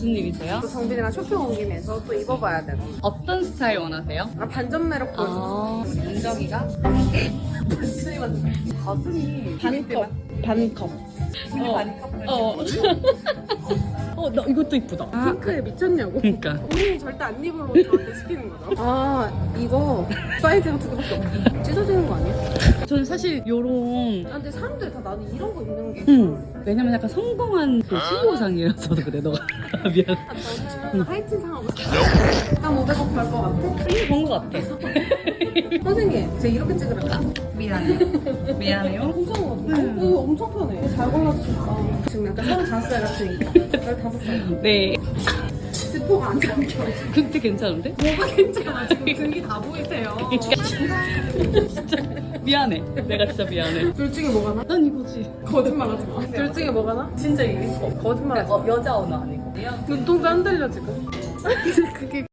무슨 일이세요? 또 정빈이가 쇼핑 온 김에서 또 입어봐야 되고. 어떤 스타일 원하세요? 아 반전 매력 보여줘. 아, 은정이가 가슴이 반컵. 반컵. 어. 어. 어, 나 이것도 이쁘다. 아, 핑크에 미쳤냐고? 그러니까. 본인이 절대 안 입을 옷 저한테 시키는 거죠? 아 이거 사이즈가 두 개밖에 없어. 찢어지는 거 아니야? 저는 사실 요런 아, 근데 사람들이 다 나는 이런 거 입는 게. 응. 왜냐면 약간 성공한 그 CEO상이라서 그래, 너가. 미안. 아, 저는 하이틴 상하고. 한 500원 벌것 같아? 이거 본것 같아. 제가 이렇게 찍으라고. 미안해. 미안해요. 괜찮은 거 같아. 음. 이거 엄청 편해. 잘 골라주셨다. 지금 약간 35살 같으니까. 15살. 네. 지퍼가 안 잠겨. 근데 괜찮은데? 뭐가 괜찮아. 지금 등이 다 보이세요. 진짜 미안해. 내가 진짜 미안해. 둘 중에 뭐가 나? 난 이거지. 거짓말 하지 마. 둘 중에 뭐가 나? 진짜 이거. 거짓말 하지 마. 어, 여자 언어 아니고. 눈동자 흔들려 지금. 그게